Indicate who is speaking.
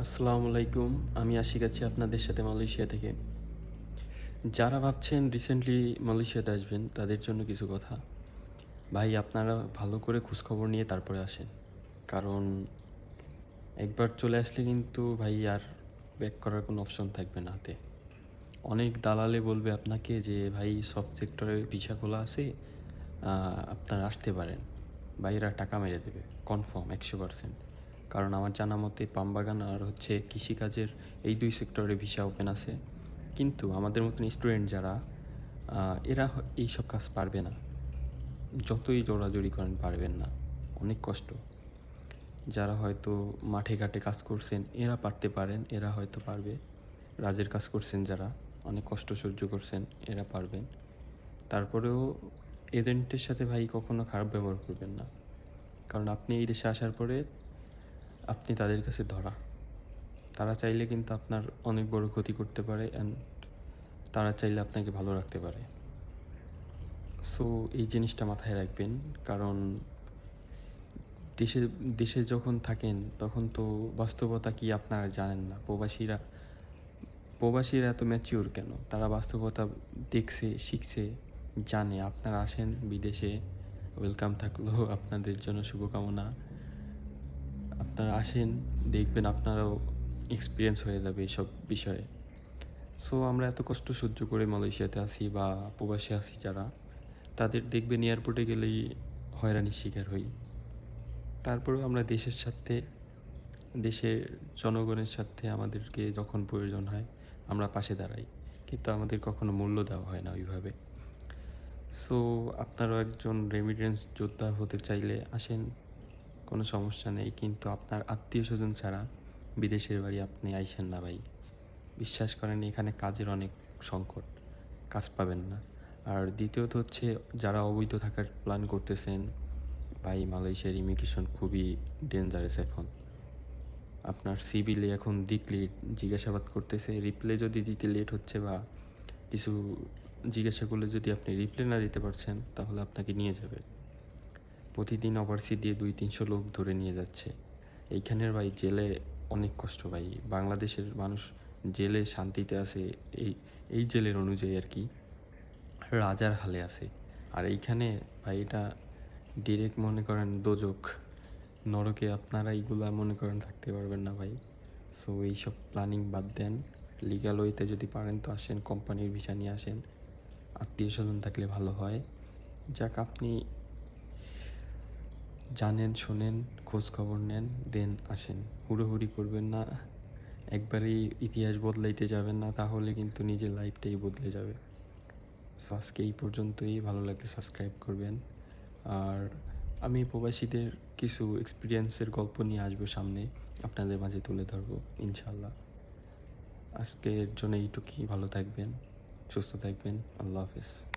Speaker 1: আসসালামু আলাইকুম। আমি আশিক আছি আপনাদের সাথে মালয়েশিয়া থেকে। যারা ভাবছেন রিসেন্টলি মালয়েশিয়াতে আসবেন, তাদের জন্য কিছু কথা। ভাই, আপনারা ভালো করে খোঁজখবর নিয়ে তারপরে আসেন। কারণ একবার চলে আসলে কিন্তু ভাই আর ব্যাক করার কোনো অপশন থাকবে না হাতে। অনেক দালালে বলবে আপনাকে যে, ভাই, সব সেক্টরে পিছা খোলা আছে আপনারা আসতে পারেন। ভাইরা টাকা মেরে দেবে কনফার্ম একশো পার্সেন্ট কারণ আমার জানা মতে পামবাগান আর হচ্ছে কৃষিকাজের এই দুই সেক্টরে ভিসা ওপেন আছে। কিন্তু আমাদের মতন স্টুডেন্ট যারা এরা হ- এইসব কাজ পারবে না। যতই জোড়াজড়ি করেন পারবেন না। অনেক কষ্ট। যারা হয়তো মাঠে ঘাটে কাজ করছেন, এরা পারতে পারেন, এরা হয়তো পারবে। রাজের কাজ করছেন যারা, অনেক কষ্ট সহ্য করছেন, এরা পারবেন। তারপরেও এজেন্টের সাথে ভাই কখনো খারাপ ব্যবহার করবেন না। কারণ আপনি এই দেশে আসার পরে আপনি তাদের কাছে ধরা। তারা চাইলে কিন্তু আপনার অনেক বড় ক্ষতি করতে পারে অ্যান্ড তারা চাইলে আপনাকে ভালো রাখতে পারে। সো এই জিনিসটা মাথায় রাখবেন, কারণ দেশে দেশে যখন থাকেন, তখন তো বাস্তবতা কি আপনারা জানেন না। প্রবাসীরা প্রবাসীরা এত ম্যাচিওর কেন? তারা বাস্তবতা দেখছে, শিখছে, জানে। আপনারা আসেন বিদেশে ওয়েলকাম থাকল, আপনাদের জন্য শুভকামনা। আপনারা আসেন, দেখবেন আপনারাও এক্সপিরিয়েন্স হয়ে যাবে এইসব বিষয়ে। সো আমরা এত কষ্ট সহ্য করে মালয়েশিয়াতে আসি বা প্রবাসে আসি যারা, তাদের দেখবেন এয়ারপোর্টে গেলেই হয়রানির শিকার হই। তারপরেও আমরা দেশের সাথে দেশের জনগণের সাথে আমাদেরকে যখন প্রয়োজন হয়, আমরা পাশে দাঁড়াই। কিন্তু আমাদের কখনো মূল্য দেওয়া হয় না ওইভাবে। সো আপনারও একজন রেমিডেন্স যোদ্ধা হতে চাইলে আসেন কোনো সমস্যা নেই, কিন্তু আপনার আত্মীয় স্বজন ছাড়া বিদেশের বাড়ি আপনি আইসেন না ভাই। বিশ্বাস করেন, এখানে কাজের অনেক সংকট, কাজ পাবেন না। আর দ্বিতীয়ত হচ্ছে, যারা অবৈধ থাকার প্ল্যান করতেছেন, ভাই মালয়েশিয়ার ইমিগ্রেশন খুবই ডেঞ্জারাস এখন। আপনার সিভিলে এখন দিকলে জিজ্ঞাসাবাদ করতেছে রিপ্লে যদি দিতে লেট হচ্ছে বা কিছু জিজ্ঞাসা করলে যদি আপনি রিপ্লে না দিতে পারছেন, তাহলে আপনাকে নিয়ে যাবে। প্রতিদিন ওভারসি দিয়ে দুই, তিনশো লোক ধরে নিয়ে যাচ্ছে। এইখানের ভাই জেলে অনেক কষ্ট ভাই। বাংলাদেশের মানুষ জেলে শান্তিতে আছে, এই এই জেলের অনুযায়ী আর কি। রাজার হালে আছে। আর এইখানে ভাই এটা ডিরেক্ট মনে করেন দোজক। নরকে আপনারা এইগুলা মনে করেন থাকতে পারবেন না ভাই। সো এইসব প্ল্যানিং বাদ দেন। লিগাল ওয়েতে যদি পারেন তো আসেন কোম্পানির ভিসা নিয়ে আসেন। আত্মীয় স্বজন থাকলে ভালো হয়। যাক, আপনি জানেন, শোনেন খোঁজ খবর নেন, দেন আসেন। হুড়োহুড়ি করবেন না, একবারেই ইতিহাস বদলাইতে যাবেন না, তাহলে কিন্তু নিজের লাইফটাই বদলে যাবে। সো আজকে এই পর্যন্তই। ভালো লাগলে সাবস্ক্রাইব করবেন। আর আমি প্রবাসীদের কিছু এক্সপিরিয়েন্সের গল্প নিয়ে আসব সামনে। আপনাদের মাঝে তুলে ধরবো ইনশাল্লাহ আজকের জন্য এইটুকুই। ভালো থাকবেন, সুস্থ থাকবেন। আল্লাহ হাফেজ।